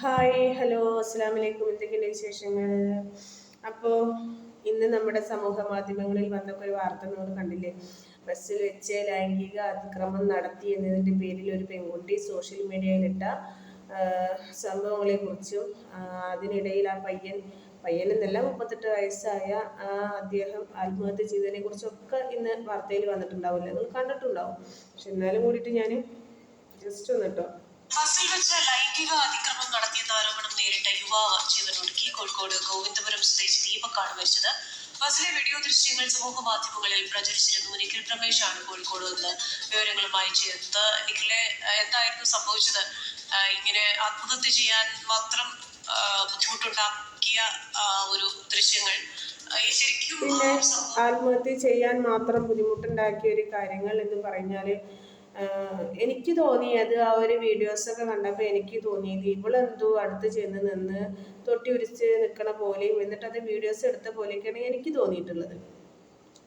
Hi hello അസ്സാം വലൈക്കും എന്തൊക്കെയുണ്ട് വിശേഷങ്ങൾ? അപ്പോൾ ഇന്ന് നമ്മുടെ സമൂഹ മാധ്യമങ്ങളിൽ വന്നൊക്കെ ഒരു വാർത്ത നമ്മൾ കണ്ടില്ലേ? ബസ്സിൽ വെച്ച് ലൈംഗിക അതിക്രമം നടത്തി എന്നതിന്റെ പേരിൽ ഒരു പെൺകുട്ടി സോഷ്യൽ മീഡിയയിലിട്ട സംഭവങ്ങളെ കുറിച്ചും അതിനിടയിൽ ആ പയ്യൻ പയ്യൻ എന്നല്ല മുപ്പത്തെട്ട് വയസ്സായ ആ അദ്ദേഹം ആത്മഹത്യ ചെയ്തതിനെ കുറിച്ചൊക്കെ ഇന്ന് വാർത്തയിൽ വന്നിട്ടുണ്ടാവില്ല. നിങ്ങൾ കണ്ടിട്ടുണ്ടാവും. പക്ഷെ എന്നാലും കൂടിയിട്ട് ഞാൻ ജസ്റ്റ് ഒന്ന് ബസ്സിൽ വെച്ച് ലൈംഗിക അതിക്രമം നടത്തിയെന്ന ആരോപണം നേരിട്ട യുവാവ് ജീവനൊടുക്കി കോഴിക്കോട് ഗോവിന്ദപുരം സ്വദേശി ദീപക്കാണ് മരിച്ചത് ബസ്സിലെ വീഡിയോ ദൃശ്യങ്ങൾ സമൂഹ മാധ്യമങ്ങളിൽ പ്രചരിച്ചിരുന്നു. നിഖിൽ പ്രമേഷാണ് കോഴിക്കോട് നിന്ന് വിവരങ്ങളുമായി ചേർത്ത്. നിഖിലെ എന്തായിരുന്നു സംഭവിച്ചത്? ഇങ്ങനെ ആത്മഹത്യ ചെയ്യാൻ മാത്രം ബുദ്ധിമുട്ടുണ്ടാക്കിയ ഒരു ദൃശ്യങ്ങൾ. ശരിക്കും ആത്മഹത്യ ചെയ്യാൻ മാത്രം ബുദ്ധിമുട്ടുണ്ടാക്കിയ ഒരു കാര്യങ്ങൾ എന്ന് പറഞ്ഞാൽ എനിക്ക് തോന്നിയത് ആ ഒരു വീഡിയോസൊക്കെ കണ്ടപ്പോൾ എനിക്ക് തോന്നിയത് ഇവളെന്തോ അടുത്ത് ചെന്ന് നിന്ന് തൊട്ടി ഉരിച്ച് നിൽക്കണ പോലെയും എന്നിട്ട് അത് വീഡിയോസ് എടുത്ത പോലെയൊക്കെയാണ് എനിക്ക് തോന്നിയിട്ടുള്ളത്.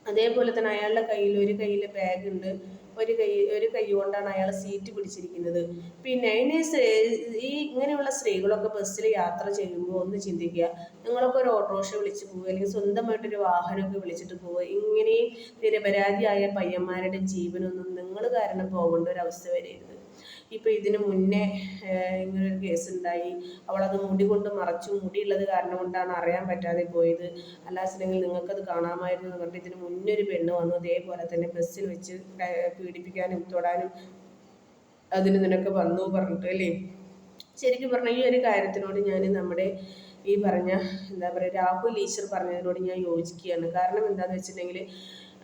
അതേപോലെ തന്നെ അയാളുടെ കയ്യിൽ ഒരു കയ്യിൽ ബാഗ് ഉണ്ട്. ഒരു കൈ ഒരു കൈ കൊണ്ടാണ് അയാൾ സീറ്റ് പിടിച്ചിരിക്കുന്നത്. പിന്നെ അതിന് ഈ ഇങ്ങനെയുള്ള സ്ത്രീകളൊക്കെ ബസ്സിൽ യാത്ര ചെയ്യുമ്പോൾ ഒന്ന് ചിന്തിക്കുക. നിങ്ങളൊക്കെ ഒരു ഓട്ടോറിക്ഷ വിളിച്ച് പോവുക അല്ലെങ്കിൽ സ്വന്തമായിട്ടൊരു വാഹനമൊക്കെ വിളിച്ചിട്ട് പോവുക. ഇങ്ങനെയും നിരപരാധിയായ പയ്യന്മാരുടെ ജീവനൊന്നും നിങ്ങൾ കാരണം പോകേണ്ട ഒരു അവസ്ഥ വരരുത് ഇപ്പോൾ ഇതിന് മുന്നേ ഇങ്ങനൊരു കേസ് ഉണ്ടായി അവളത് മുടി കൊണ്ട് മറച്ചു. മുടിയുള്ളത് കാരണം കൊണ്ടാണ് അറിയാൻ പറ്റാതെ പോയത്. അല്ലാസിനെങ്കിൽ നിങ്ങൾക്കത് കാണാമായിരുന്നു എന്ന് പറഞ്ഞിട്ട് ഇതിന് മുന്നേ ഒരു പെണ്ണ് വന്നു. അതേപോലെ തന്നെ ബസ്സിൽ വെച്ച് പീഡിപ്പിക്കാനും തൊടാനും അതിന് നിനക്ക് വന്നു പറഞ്ഞിട്ട് അല്ലേ? ശരിക്കും പറഞ്ഞാൽ ഈ ഒരു കാര്യത്തിനോട് ഞാൻ നമ്മുടെ ഈ പറഞ്ഞ എന്താ പറയുക രാഹുൽ ഈശ്വർ പറഞ്ഞതിനോട് ഞാൻ യോജിക്കുകയാണ്. കാരണം എന്താണെന്ന് വെച്ചിട്ടുണ്ടെങ്കിൽ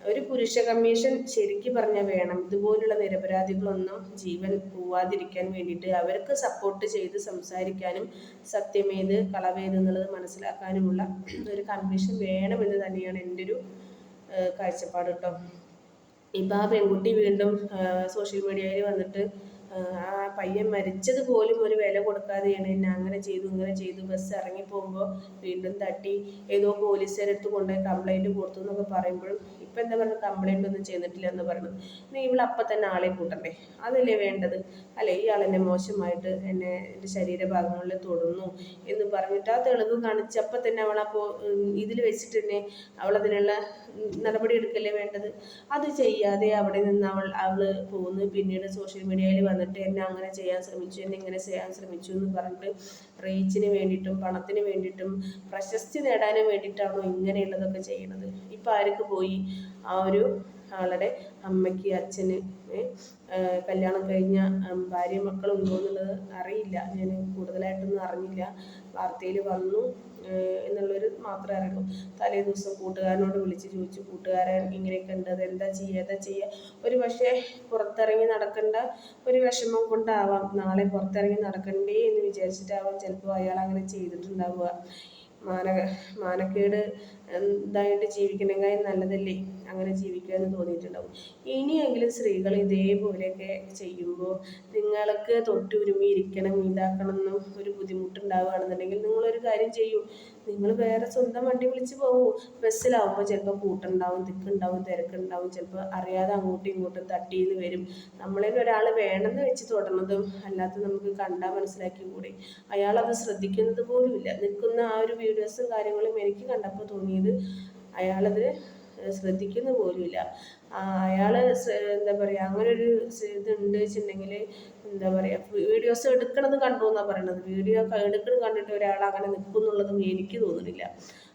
ഒരു പുരുഷ കമ്മീഷൻ ശരിക്കും പറഞ്ഞാൽ വേണം. ഇതുപോലുള്ള നിരപരാധികളൊന്നും ജീവൻ പോവാതിരിക്കാൻ വേണ്ടിയിട്ട് അവർക്ക് സപ്പോർട്ട് ചെയ്ത് സംസാരിക്കാനും സത്യമേത് കളവേത് എന്നുള്ളത് മനസ്സിലാക്കാനുമുള്ള ഒരു കമ്മീഷൻ വേണമെന്ന് തന്നെയാണ് എന്റെ ഒരു കാഴ്ചപ്പാട് കേട്ടോ ഇപ്പം ആ പെൺകുട്ടി വീണ്ടും സോഷ്യൽ മീഡിയയിൽ വന്നിട്ട് ആ പയ്യൻ മരിച്ചത് പോലും ഒരു വില കൊടുക്കാതെയാണ് എന്നെ അങ്ങനെ ചെയ്തു ഇങ്ങനെ ചെയ്തു. ബസ് ഇറങ്ങി പോകുമ്പോൾ വീണ്ടും തട്ടി ഏതോ പോലീസുകാരെടുത്ത് കൊണ്ടുപോയി കംപ്ലൈന്റ് കൊടുത്തു എന്നൊക്കെ പറയുമ്പോഴും ഇപ്പം എന്താ പറയുക കംപ്ലൈന്റ് ഒന്നും ചെയ്തിട്ടില്ല എന്ന് പറയുന്നത്. നീ ഇവിടെ അപ്പം തന്നെ ആളെ കൂട്ടണ്ടേ? അതല്ലേ വേണ്ടത്? അല്ലേ ഇയാൾ എന്നെ മോശമായിട്ട് എന്നെ എന്റെ ശരീരഭാഗങ്ങളിൽ തൊടുന്നു എന്ന് പറഞ്ഞിട്ട് ആ തെളിവ് കാണിച്ച് തന്നെ അവളപ്പോൾ ഇതിൽ വെച്ചിട്ട് തന്നെ അവളതിനുള്ള നടപടി എടുക്കല്ലേ വേണ്ടത്? അത് ചെയ്യാതെ അവിടെ നിന്ന് അവൾ അവൾ പോകുന്നു പിന്നീട് സോഷ്യൽ മീഡിയയിൽ വന്നിട്ട് എന്നെ അങ്ങനെ ചെയ്യാൻ ശ്രമിച്ചു എന്നെ ഇങ്ങനെ ചെയ്യാൻ ശ്രമിച്ചു എന്ന് പറഞ്ഞിട്ട് റീച്ചിന് വേണ്ടിയിട്ടും പണത്തിന് വേണ്ടിയിട്ടും പ്രശസ്തി നേടാനും വേണ്ടിയിട്ടാണോ ഇങ്ങനെയുള്ളതൊക്കെ ചെയ്യുന്നത്? ഇപ്പം ആർക്ക് പോയി? ആ ഒരു ആളുടെ അമ്മയ്ക്ക് അച്ഛന് കല്യാണം കഴിഞ്ഞ ഭാര്യ മക്കളുണ്ടോ എന്നുള്ളത് അറിയില്ല. ഞാൻ കൂടുതലായിട്ടൊന്നും അറിഞ്ഞില്ല. വാർത്തയിൽ വന്നു എന്നുള്ളൊരു മാത്രമേ അറിയുള്ളൂ. തലേ ദിവസം കൂട്ടുകാരനോട് വിളിച്ച് ചോദിച്ചു കൂട്ടുകാരൻ ഇങ്ങനെയൊക്കെ ഉണ്ട്. എന്താ ചെയ്യുക എന്താ ചെയ്യുക ഒരു പക്ഷേ പുറത്തിറങ്ങി നടക്കേണ്ട ഒരു വിഷമം കൊണ്ടാവാം. നാളെ പുറത്തിറങ്ങി നടക്കണ്ടേ എന്ന് വിചാരിച്ചിട്ടാവാം ചിലപ്പോൾ അയാൾ അങ്ങനെ ചെയ്തിട്ടുണ്ടാവുക. മാന മാനക്കേട് ഇതായിട്ട് ജീവിക്കണമെങ്കിൽ നല്ലതല്ലേ? അങ്ങനെ ജീവിക്കുക തോന്നിയിട്ടുണ്ടാവും. ഇനിയെങ്കിലും സ്ത്രീകൾ ഇതേപോലെയൊക്കെ ചെയ്യുമ്പോൾ നിങ്ങൾക്ക് തൊട്ടുരുമി ഇരിക്കണം ഇതാക്കണം എന്നും ഒരു ബുദ്ധിമുട്ടുണ്ടാവുകയാണെന്നുണ്ടെങ്കിൽ നിങ്ങളൊരു കാര്യം ചെയ്യൂ. നിങ്ങൾ വേറെ സ്വന്തം വണ്ടി വിളിച്ച് പോകൂ. ബസ്സിലാവുമ്പോൾ ചിലപ്പോൾ കൂട്ടുണ്ടാവും തിക്കുണ്ടാവും തിരക്കുണ്ടാവും. ചിലപ്പോൾ അറിയാതെ അങ്ങോട്ടും ഇങ്ങോട്ടും തട്ടിയെന്ന് വരും. നമ്മളിൽ ഒരാൾ വേണമെന്ന് വെച്ച് തൊടണതും അല്ലാത്ത നമുക്ക് കണ്ടാൽ മനസ്സിലാക്കി കൂടി. അയാളത് ശ്രദ്ധിക്കുന്നത് പോലുമില്ല നിൽക്കുന്ന ആ ഒരു വീഡിയോസും കാര്യങ്ങളും എനിക്ക് കണ്ടപ്പോൾ തോന്നിയത് അയാളത് ശ്രദ്ധിക്കുന്ന പോലുമില്ല. അയാൾ എന്താ പറയുക അങ്ങനെ ഒരു ഇതുണ്ട് വെച്ചിട്ടുണ്ടെങ്കിൽ എന്താ പറയുക വീഡിയോസ് എടുക്കണത് കണ്ടു എന്നാണ് പറയണത്. വീഡിയോ എടുക്കണം കണ്ടിട്ട് ഒരാൾ അങ്ങനെ നിൽക്കും എന്നുള്ളതും എനിക്ക് തോന്നുന്നില്ല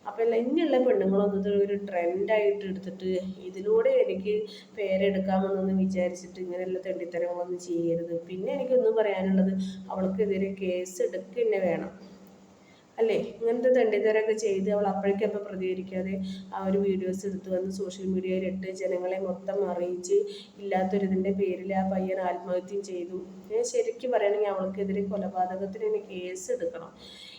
അപ്പോൾ എല്ലാം ഇനിയുള്ള പെണ്ണുങ്ങളൊന്നും ഒരു ട്രെൻഡായിട്ട് എടുത്തിട്ട് ഇതിലൂടെ എനിക്ക് പേരെടുക്കാമെന്നൊന്നും വിചാരിച്ചിട്ട് ഇങ്ങനെയുള്ള തെണ്ടിത്തരങ്ങളൊന്നും ചെയ്യരുത്. പിന്നെ എനിക്കൊന്നും പറയാനുള്ളത് അവൾക്കെതിരെ കേസ് എടുക്കുക തന്നെ വേണം. അല്ലേ? ഇങ്ങനത്തെ തെണ്ടിത്തരൊക്കെ ചെയ്ത് അവൾ അപ്പോഴേക്കപ്പോൾ പ്രതികരിക്കാതെ ആ ഒരു വീഡിയോസ് എടുത്ത് വന്ന് സോഷ്യൽ മീഡിയയിൽ ഇട്ട് ജനങ്ങളെ മൊത്തം അറിയിച്ച് ഇല്ലാത്തൊരിതിന്റെ പേരിൽ ആ പയ്യൻ ആത്മഹത്യം ചെയ്തു. ഞാൻ ശരിക്കും പറയുകയാണെങ്കിൽ അവൾക്കെതിരെ കൊലപാതകത്തിന് ഇനി കേസ് എടുക്കണം.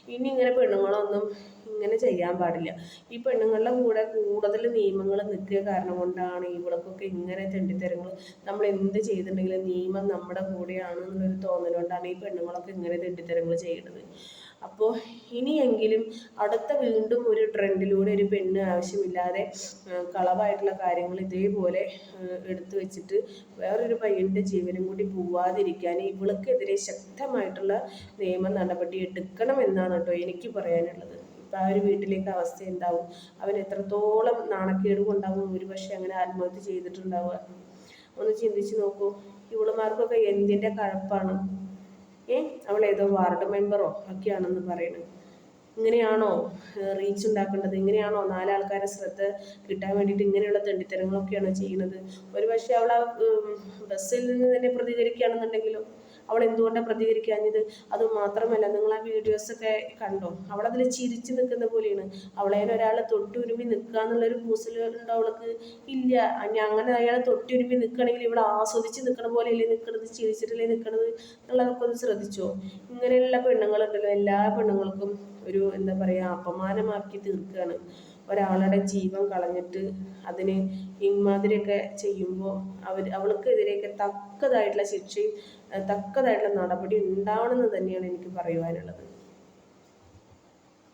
ഇനി ഇങ്ങനെ പെണ്ണുങ്ങളൊന്നും ഇങ്ങനെ ചെയ്യാൻ പാടില്ല. ഈ പെണ്ണുങ്ങളുടെ കൂടെ കൂടുതൽ നിയമങ്ങൾ നിൽക്കുക കാരണം കൊണ്ടാണ് ഇവൾക്കൊക്കെ ഇങ്ങനെ തെണ്ടിത്തരങ്ങൾ നമ്മൾ എന്ത് ചെയ്തിട്ടുണ്ടെങ്കിലും നിയമം നമ്മുടെ കൂടെയാണ് എന്നുള്ളൊരു തോന്നലുകൊണ്ടാണ് ഈ പെണ്ണുങ്ങളൊക്കെ ഇങ്ങനെ തെണ്ടിത്തരങ്ങൾ ചെയ്യുന്നത് അപ്പോൾ ഇനിയെങ്കിലും അടുത്ത വീണ്ടും ഒരു ട്രെൻഡിലൂടെ ഒരു പെണ്ണ് ആവശ്യമില്ലാതെ കളവായിട്ടുള്ള കാര്യങ്ങൾ ഇതേപോലെ എടുത്തു വെച്ചിട്ട് വേറൊരു പയ്യന്റെ ജീവനും കൂടി പോവാതിരിക്കാൻ ഇവൾക്കെതിരെ ശക്തമായിട്ടുള്ള നിയമ നടപടി എടുക്കണം എന്നാണ് കേട്ടോ എനിക്ക് പറയാനുള്ളത്. ഇപ്പം ആ ഒരു വീട്ടിലേക്ക് അവസ്ഥ ഉണ്ടാവും അവൻ എത്രത്തോളം നാണക്കേട് കൊണ്ടാവും ഒരു അങ്ങനെ ആത്മഹത്യ ചെയ്തിട്ടുണ്ടാവുക? ഒന്ന് ചിന്തിച്ച് നോക്കൂ. ഇവളുമാർക്കൊക്കെ എന്തിന്റെ കഴപ്പാണ്? ഏ? അവൾ ഏതോ വാർഡ് മെമ്പറോ ഒക്കെയാണെന്ന് പറയുന്നത് ഇങ്ങനെയാണോ റീച്ച് ഉണ്ടാക്കേണ്ടത്? ഇങ്ങനെയാണോ നാലാൾക്കാരെ ശ്രദ്ധ കിട്ടാൻ വേണ്ടിയിട്ട് ഇങ്ങനെയുള്ള തെണ്ടിത്തരങ്ങളൊക്കെയാണോ ചെയ്യുന്നത്? ഒരു പക്ഷേ അവൾ ആ ബസ്സിൽ നിന്ന് തന്നെ പ്രതികരിക്കുകയാണെന്നുണ്ടെങ്കിലോ? അവൾ എന്തുകൊണ്ടാണ് പ്രതികരിക്കാഞ്ഞത്? അത് മാത്രമല്ല നിങ്ങൾ ആ വീഡിയോസ് ഒക്കെ കണ്ടോ? അവളതിൽ ചിരിച്ചു നിൽക്കുന്ന പോലെയാണ്. അവളെ ഒരാൾ തൊട്ടുരുമി നിൽക്കുക എന്നുള്ളൊരു കൂസലുണ്ടോ അവൾക്ക്? ഇല്ല. അങ്ങനെ അയാൾ തൊട്ടുരുമി നിൽക്കണമെങ്കിൽ ഇവിടെ ആസ്വദിച്ച് നിൽക്കണ പോലെയല്ലേ നിൽക്കണത്? ചിരിച്ചിട്ടല്ലേ നിൽക്കണത് എന്നുള്ളതൊക്കെ ഒന്ന് ശ്രദ്ധിച്ചോ? ഇങ്ങനെയുള്ള പെണ്ണുങ്ങളുണ്ടല്ലോ. എല്ലാ പെണ്ണുങ്ങൾക്കും ഒരു എന്താ പറയുക അപമാനമാക്കി തീർക്കുകയാണ് ഒരാളുടെ ജീവൻ കളഞ്ഞിട്ട് അതിന് ഇമാതിരിയൊക്കെ ചെയ്യുമ്പോൾ അവർ അവൾക്കെതിരെയൊക്കെ തക്കതായിട്ടുള്ള ശിക്ഷയും തക്കതായിട്ടുള്ള നടപടി ഉണ്ടാവണമെന്ന് തന്നെയാണ് എനിക്ക് പറയുവാനുള്ളത്.